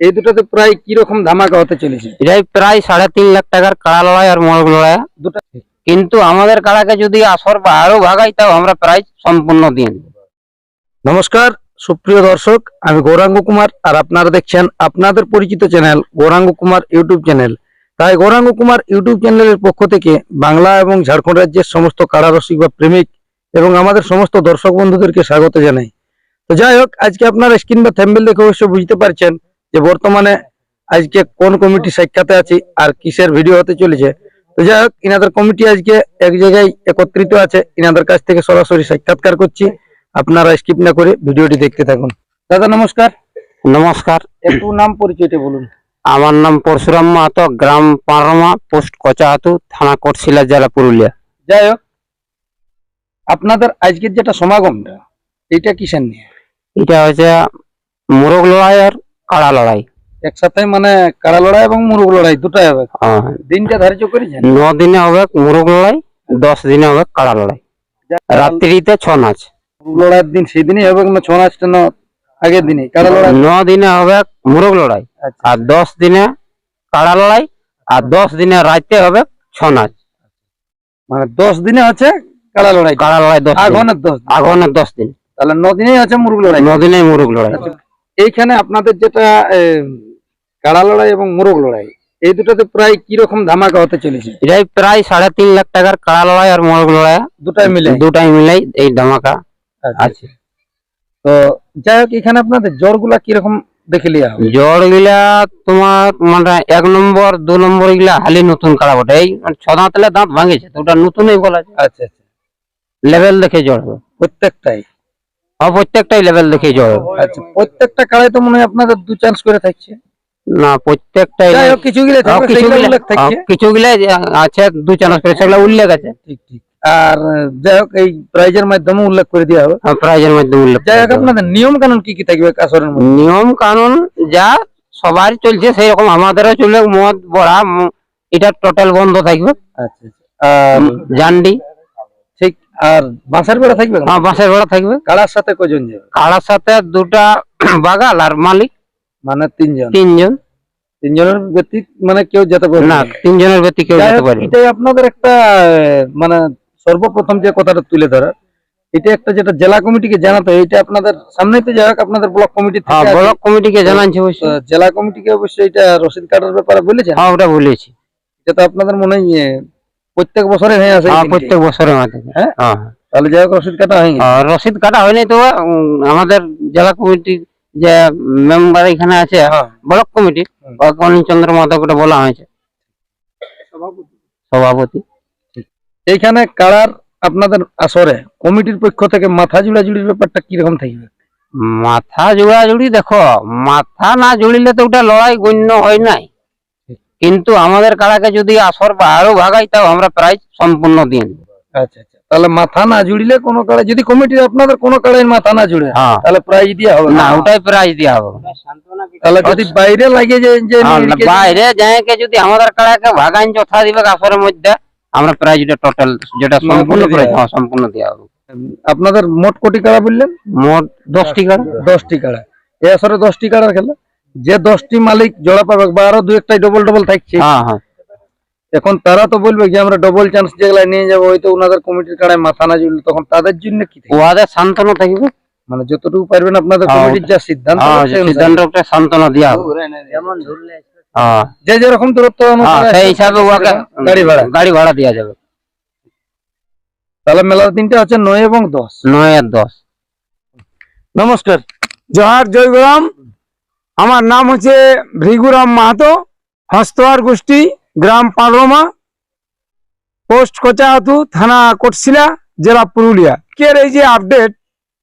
এই দুটোতে প্রায় কি রকম ধামাকা হতে চলেছে? এটাই প্রায় সাড়ে তিন লাখ টাকার কাড়া লড়াই আর মোরগ লড়াই দুটো কিন্তু আমাদের কাড়াকে যদি আসর বা আরও ভাগাই তাও আমরা প্রায় সম্পূর্ণ দিয়ে দেব। নমস্কার সুপ্রিয় দর্শক আমি গৌরাঙ্গ কুমার আর আপনারা দেখছেন আপনাদের পরিচিত channel Gauranga Kumar YouTube channel. তাই গৌরাঙ্গ কুমার ইউটিউব চ্যানেলের পক্ষ থেকে বাংলা এবং ঝাড়খণ্ড রাজ্যের সমস্ত কারারসিক বা প্রেমিক এবং আমাদের সমস্ত দর্শক বন্ধুদেরকে স্বাগত জানাই। তো যাই হোক আজকে আপনারা স্ক্রিন বা থ্যাম্বেল দেখে অবশ্যই বুঝতে পারছেন যে বর্তমানে আজকে কোন কমিটি সাক্ষাতে আছি আর কিসের ভিডিও হতে চলেছে। তো যাই হোক ইনাদের কমিটি আজকে এক জায়গায় একত্রিত আছে। ইনাদের কাছ থেকে সরাসরি সাক্ষাৎকার করছি। আপনারা স্কিপ না করে ভিডিওটি দেখতে থাকুন। দাদা নমস্কার। নমস্কার। একটু নাম পরিচয়টা বলুন। আমার নাম পরশুরাম মাহাতো গ্রাম পারমা পোস্ট কচাহাতু থানা কোটশিলা জেলা পুরুলিয়া। যাই হোক আপনাদের আজকের যেটা সমাগমটা এটা কিসের নিয়ে? এটা হচ্ছে মোরগ লড়াই আর কাড়া লড়াই। একসাথে মানে কাড়া লড়াই এবং মুরগ লড়াই দুটাই হবে। হ্যাঁ। দিনটা ধার্য করেছেন? ন দিনে হবে মুরগ লড়াই দশ দিনে হবে কাড়া লড়াই। রাত্রিতে ছ নাচ। লড়াইয়ের দিন সেই দিনই হবে না ছ নাচটা না আগের দিনে কাড়া লড়াই? ন দিনে হবে মুরগ লড়াই আচ্ছা। আর দশ দিনে কাড়া লড়াই আর দশ দিনে রাতে হবে ছ নাচ। মানে দশ দিনে হচ্ছে কাড়া লড়াই? কাড়া লড়াই দশ। আগুনের দশ। আগুনের দশ দিন। তাহলে ন দিনেই আছে মুরগ লড়াই। ন দিনে মোরগ লড়াই। আচ্ছা, এইখানে আপনাদের যেটা কাড়া লড়াই এবং মোরগ লড়াই এই দুটোতে প্রায় কি রকম ধামাকা হতে চলেছে? এটাই প্রায় সাড়ে তিন লাখ টাকার কাড়া লড়াই আর মোরগ লড়াই। দুটাই মিলে? দুটাই মিলাই এই ধামাকা। আচ্ছা। আছে। তো যাই হোক এখানে আপনাদের জ্বরগুলা কীরকম দেখে লিয়া জ্বর গিলা তোমার মানে এক নম্বর দু নম্বর গিলা হালি নতুন কাড়া বটে। এই ছ দাঁতলে দাঁত ভাঙেছে তো ওটা নতুনই বলা আচ্ছা আচ্ছা। লেভেল দেখে জ্বর প্রত্যেকটাই? হ্যাঁ প্রত্যেকটাই লেভেল দেখে হবে আচ্ছা প্রত্যেকটা কাড়াই তো মনে হয় আপনাদের দু চান্স করে থাকছে। না প্রত্যেকটাই হোক কিছু গিলে কিছু হ্যাঁ, কিছু গিলা আছে দু চান্স করে সেগুলো উল্লেখ আছে। ঠিক ঠিক। আর যাই হোক এই প্রাইজের মাধ্যমে উল্লেখ করে দেওয়া হবে। প্রাইজের মধ্যে উল্লেখ যাই হোক আপনাদের নিয়ম কানুন কি কি থাকবে আসরের নিয়ম কানুন যা সবার চলছে সেই রকম আমাদেরও চলবে মদ বড়া এটা টোটাল বন্ধ থাকবে। আচ্ছা আচ্ছা। জান্ডি। আর বাঁশের বেড়া থাকবে হ্যাঁ বাসের ভাড়া থাকবে। কাড়ার সাথে কজন যাবে? কাড়ার সাথে দুটা বাগাল আর মালিক। মানে তিনজন? তিনজন। তিনজনের ব্যতীত মানে কেউ যেতে পারবে না তিনজনের ব্যক্তি কেউ যেতে পারবে এটাই আপনাদের একটা মানে সর্বপ্রথম যে কথাটা তুলে ধরা এটা একটা যেটা জেলা কমিটিকে জানাতে এটা আপনাদের সামনেই তো যাই হোক আপনাদের ব্লক কমিটি হ্যাঁ ব্লক কমিটিকে জানাচ্ছি অবশ্য জেলা কমিটিকে অবশ্যই এটা রসিদ কার্ডের ব্যাপারে বলেছে হ্যাঁ ওটা বলেছি। এটা তো আপনাদের মনে হয় প্রত্যেক বছরে হয়ে এই হ্যাঁ। প্রত্যেক বছরে হ্যাঁ? হ্যাঁ? তাহলে যাই হোক রসিদ কাটা হয়নি আর রসিদ কাটা হয়নি তো আমাদের জেলা কমিটির যে মেম্বার এখানে আছে হ্যাঁ। Block committee. অনিল চন্দ্র মাধবকে বলা হয়েছে। সভাপতি। এইখানে কারার আপনাদের আসরে কমিটির পক্ষ থেকে মাথা জুড়া জুড়ির ব্যাপারটা কীরকম থাকবে? মাথা জোড়া জুড়ি দেখো মাথা না জুড়িলে তো ওটা লড়াই গণ্য হয় নাই। কিন্তু আমাদের কাড়াকে যদি আসর বা আরও ভাগাই তাও আমরা প্রাইজ সম্পূর্ণ দিয়ে। আচ্ছা আচ্ছা। তাহলে মাথা না জুড়িলে কোনো কাড়ে যদি কমিটির আপনাদের কোনো মাথা না জুড়ে হ্যাঁ। তাহলে প্রাইজ দেওয়া হবে না? ওটাই প্রাইজ দেওয়া হবে। তাহলে যদি বাইরে লাগে যে হ্যাঁ, বাইরে যদি আমাদের কাড়াকে ভাগাইন যথা দিবে আসরের মধ্যে আমরা প্রাইজটা টোটাল যেটা সম্পূর্ণ প্রাইজ হ্যাঁ সম্পূর্ণ দেওয়া হবে। আপনাদের মোট কোটি কাড়া বললেন? মোট দশটি কাড়া দশটি কাড়া এই আসরে দশটি কাড়ার খেলা? যে দশটি মালিক জোড়া পাবে বা আরও দু একটাই ডবল ডবল থাকছে। হ্যাঁ হ্যাঁ। এখন তারা তো বলবে যে আমরা ডবল চান্স যেগুলা নিয়ে যাব হয়তো ওনাদের কমিটির কাড়ায় মাথা না জুড়লে তখন তাদের জন্য কি ওদের সান্ত্বনা থাকবে। মানে যতটুকু পারবেন আপনাদের হ্যাঁ, কমিটির যা সিদ্ধান্ত হ্যাঁ সিদ্ধান্তটা সান্ত্বনা দেওয়া হবে। হ্যাঁ। যে যেরকম দূরত্ব হ্যাঁ সেই হিসাবে ওকে গাড়ি ভাড়া। গাড়ি ভাড়া দেওয়া যাবে। তাহলে মেলার দিনটা হচ্ছে নয় এবং দশ। নয় আর দশ। নমস্কার। জহার জয়গ্রাম আমার নাম হচ্ছে ভৃগুরাম মাহাতো হস্তোয়ার গোষ্ঠী, গ্রাম পালরমা পোস্ট কোচাহাতু, থানা কোটশিলা, জেলা পুরুলিয়া। কের এই যে আপডেট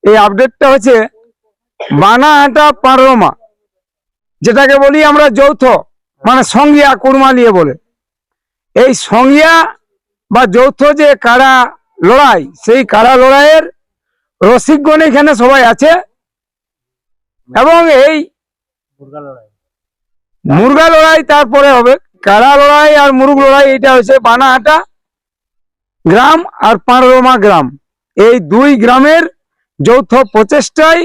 এই আপডেটটা হচ্ছে বানাহাটা পাররমা যেটাকে বলি আমরা যৌথ মানে সঙ্গিয়া কুড়মালিয়ে বলে। এই সঙ্গিয়া বা যৌথ যে কারা লড়াই, সেই কারা লড়াইয়ের রসিকগণ এখানে সবাই আছে। এবং এই মুরগা লড়াই। তারপরে হবে, কাড়া লড়াই আর মুরগ লড়াই এটা হচ্ছে বানাহাটা গ্রাম আর পাঁড়রমা গ্রাম। এই দুই গ্রামের যৌথ প্রচেষ্টায়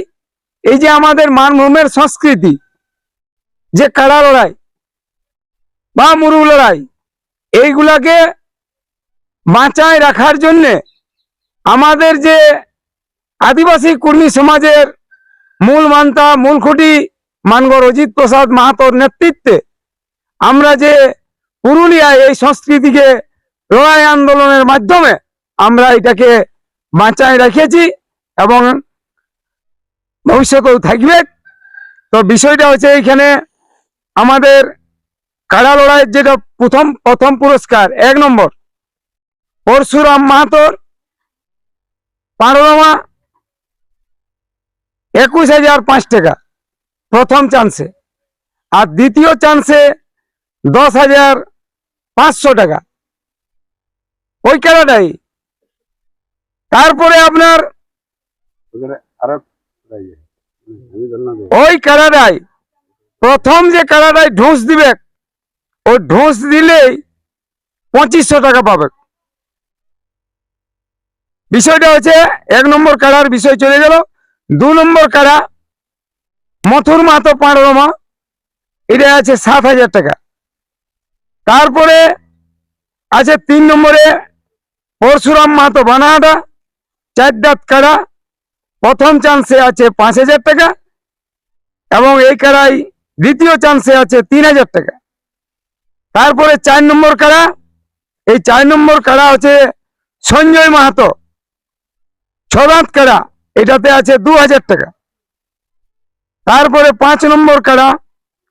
এই যে আমাদের মানভূমের সংস্কৃতি, যে কাড়া লড়াই বা মুরুগ লড়াই, এইগুলাকে বাঁচায় রাখার জন্যে আমাদের যে আদিবাসী কুর্মী সমাজের মূল মান্তা, মূল খুঁটি মানগর অজিত প্রসাদ মাহাতোর নেতৃত্বে আমরা যে পুরুলিয়ায় এই সংস্কৃতিকে লড়াই আন্দোলনের মাধ্যমে আমরা এটাকে বাঁচায় রেখেছি এবং ভবিষ্যতেও থাকবে। তো বিষয়টা হচ্ছে এখানে আমাদের কাড়া লড়াইয়ের যেটা প্রথম প্রথম পুরস্কার, এক নম্বর, পরশুরাম মাহাতোর পারোরমা একুশ হাজার পাঁচ টাকা। প্রথম চান্সে আর দ্বিতীয় চান্সে দশ হাজার পাঁচশো টাকা। ওই খেলাটাই। তারপরে আপনার ওই কারাটাই প্রথম যে কারাটাই ঢোস দিবে ওই ঢোস দিলেই পঁচিশশো টাকা পাবে। বিষয়টা হচ্ছে এক নম্বর কাড়ার বিষয় চলে গেল। দু নম্বর কাড়া মথুর মাহাতো পাঁড়মা এটা আছে সাত হাজার টাকা। তারপরে আছে তিন নম্বরে পরশুরাম মাহাতো বানাহাটা, চার দাঁত কাড়া। প্রথম চান্সে আছে পাঁচ হাজার টাকা এবং এই কাড়াই দ্বিতীয় চান্সে আছে তিন হাজার টাকা। তারপরে চার নম্বর কাড়া, এই চার নম্বর কাড়া হচ্ছে সঞ্জয় মাহাতো। ছদাঁত কাড়া, এটাতে আছে দু হাজার টাকা। তারপরে পাঁচ নম্বর কাড়া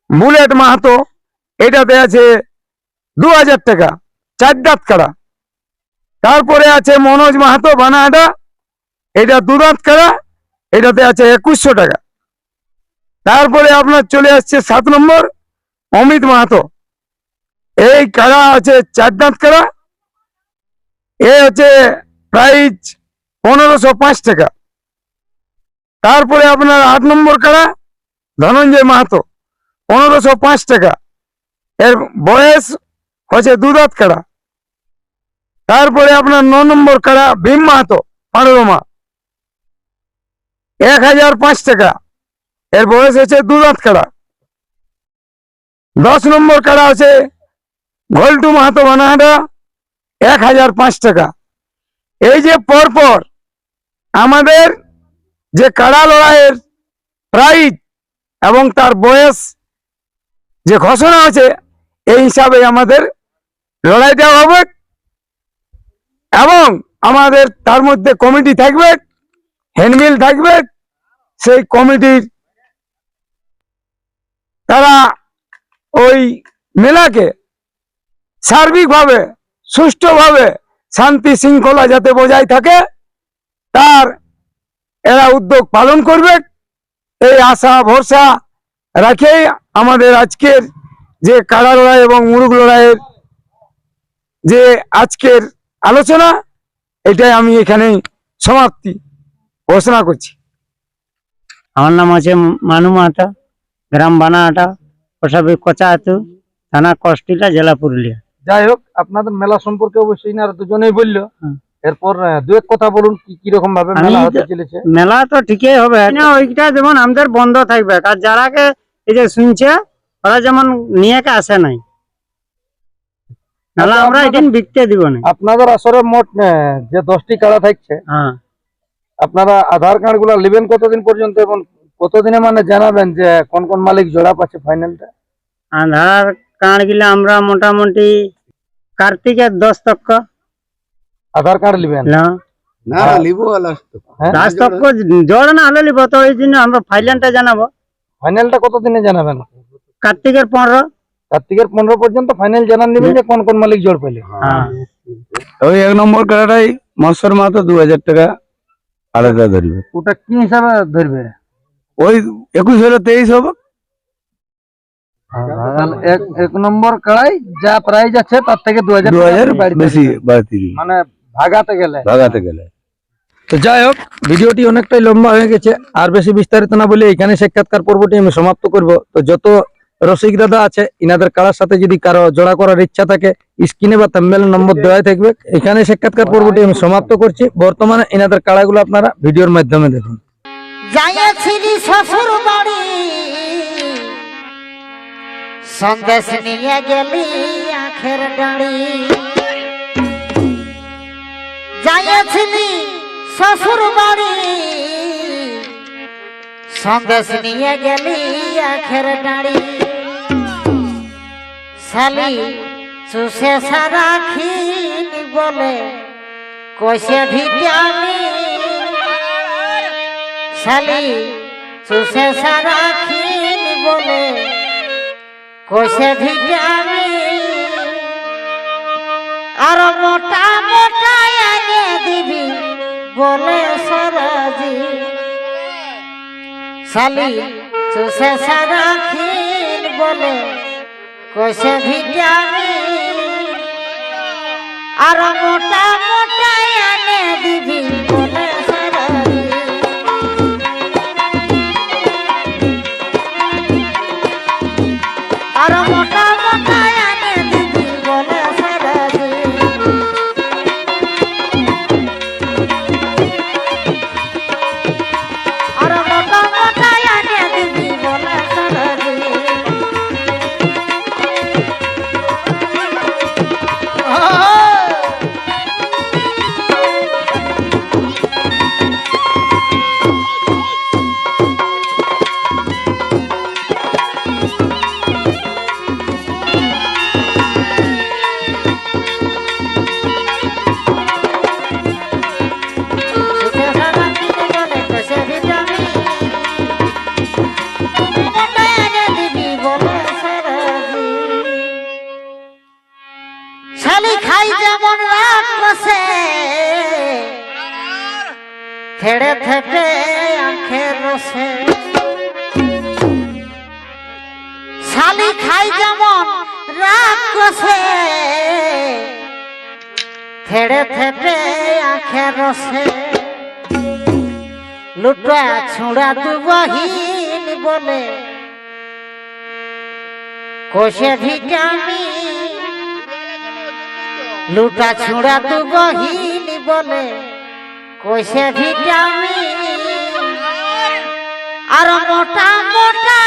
বুলেট মাহাতো, এটাতে আছে দু হাজার টাকা, চার দাঁত কাড়া। তারপরে আছে মনোজ মাহাতো বানাহাটা এটা দু দাঁত কাড়া, এটাতে আছে একুশশো টাকা। তারপরে আপনার চলে আসছে সাত নম্বর, অমিত মাহাতো। এই কাড়া আছে চার দাঁত কাড়া, এ হচ্ছে প্রাইস পনেরোশো পাঁচ টাকা। তারপরে আপনার আট নম্বর কাড়া ধনঞ্জয় মাহাতো, পনেরোশো পাঁচ টাকা। এর বয়স হচ্ছে দু দাঁত কাড়া। তারপরে আপনার ন নম্বর কাড়া ভীম মাহাতো পাঁড়মা এক হাজার পাঁচ টাকা। এর বয়স হচ্ছে দু দাঁত কাড়া। দশ নম্বর কাড়া আছে ঘোলটু মাহাতো বানাহাটা এক হাজার পাঁচ টাকা। এই যে পরপর আমাদের যে কাড়া লড়াইয়ের প্রাইজ এবং তার বয়স যে ঘোষণা আছে এই হিসাবে আমাদের লড়াইটা হবে এবং আমাদের তার মধ্যে কমিটি থাকবে হ্যান্ডমিল থাকবে। সেই কমিটির তারা ওই মেলাকে সার্বিকভাবে, সুষ্ঠুভাবে শান্তি শৃঙ্খলা যাতে বজায় থাকে, তার এরা উদ্যোগ পালন করবে। এই আশা ভরসা রাখেই আমাদের আজকের যে কাড়া লড়াই এবং মুরুগ লড়াইয়ের যে আজকের আলোচনা এটাই আমি এখানেই সমাপ্তি ঘোষণা করছি। আমার নাম আছে মানু মাহাতা গ্রাম বানাহাটা পোষাবে কচাহাতু থানা কষ্টিলা জেলা পুরুলিয়া। যাই হোক আপনাদের মেলা সম্পর্কে অবশ্যই না দুজনেই বলল। হুম। এরপর দু এক কথা বলুন কি কীরকম ভাবে মেলা হতে চলেছে? মেলা তো ঠিকই হবে। না ওইটা যেমন আমাদের বন্ধ থাকবে আর যারাকে এই যে শুনছে ওরা যেমন নিয়ে কে আসে নাই। নাহলে আচ্ছা, আমরা আপনাদের- এদিন বিকতে দিব না। আপনাদের আসরে মোট যে দশটি কাড়া থাকছে হ্যাঁ। আপনারা আধার কার্ডগুলা নেবেন কতদিন পর্যন্ত এবং কতদিনে মানে জানাবেন যে কোন কোন মালিক জোড়া পাচ্ছে ফাইনালটা? আধার কার্ডগুলা আমরা মোটামুটি কার্তিকের দশ তক্ক আধার কার্ড নেবেন না। না না লিবো হ্যাঁ? দশ না হলে লিব তো জন্য আমরা ফাইলেনটা জানাব। ফাইনালটা কতদিনে জানাবেন? কার্তিকের পনেরো। কার্তিকের পনেরো পর্যন্ত ফাইনাল জানান নেবেন যে কোন কোন মালিক জোর পেলে। হ্যাঁ। ওই এক নম্বর কাটাটাই মৎসর মাত্র দু হাজার টাকা আলাদা ধরবে। ওটা কি হিসাবে ধরবে? ওই একুশ হলে তেইশ হবে। এক এক নম্বর কড়াই যা প্রাইস আছে তার থেকে দু হাজার দু হাজার বেশি বাড়তি। মানে ভাগাতে গেলে। ভাগাতে গেলে। তো যাই হোক ভিডিওটি অনেকটাই লম্বা হয়ে গেছে আর বেশি বিস্তারিত না বলে এখানে সাক্ষাৎকার পর্বটি আমি সমাপ্ত করব। তো যত রসিক দাদা আছে ইনাদের কারার সাথে যদি কারও জোড়া করার ইচ্ছা থাকে স্ক্রিনে বা থাম্বেল নম্বর দেওয়া থাকবে। এখানে সাক্ষাৎকার পর্বটি আমি সমাপ্ত করছি। বর্তমানে ইনাদের কাড়াগুলো আপনারা ভিডিওর মাধ্যমে দেখুন। যাইয়াছিলি শ্বশুর বাড়ি সন্দেশ নিয়ে গেলি আখের ডাড়ি। যাইয়াছিলি শ্বশুর বাড়ি। সন্দেশ নিয়ে গেলি আখের ডাড়ি। শালি চুষে সারা খিনি বলে কষে ভিটামিন শালি চুষে সারা খিনি বলে কষে ভিটামিন আর মোটা মোটা শালি চুষে সারা খিন বলে কষে ভিটামিন আর মোটা মোটা আনে দিবি। যেমন রাগ কষে থেড়ে থেপে আখের রসে। লুটা ছুঁড়া তু বহিন বলে কোষে ভিটামিন লুটা ছুঁড়া তু বহিন বলে কোষে ভিটামিন আর মোটা মোটা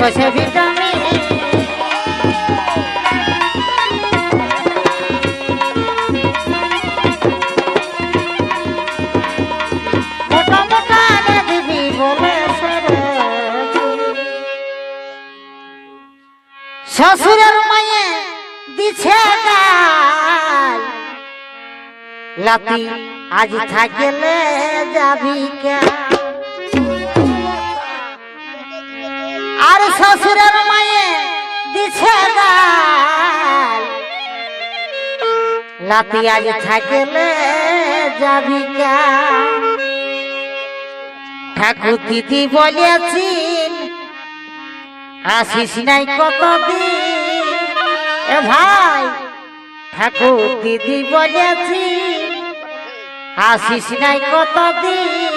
কিনি দিবি বলে শ্বশুরের মায়ে দিছে গাল লাতি আজ থাকলে যাবি কে আর শ্বশুরের মায়ে দিছে গাল। লাতি আজ থাকলে যাবি ঠাকুর দিদি বলেছিন আসিস নাই কতদিন? এ ভাই, ঠাকুর দিদি বলেছি আসিস নাই কতদিন?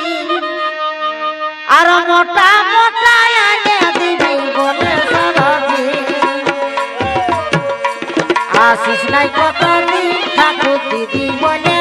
আর মোটা মোটা আনে নাই কথা দিন ঠাকুর দিদি বলে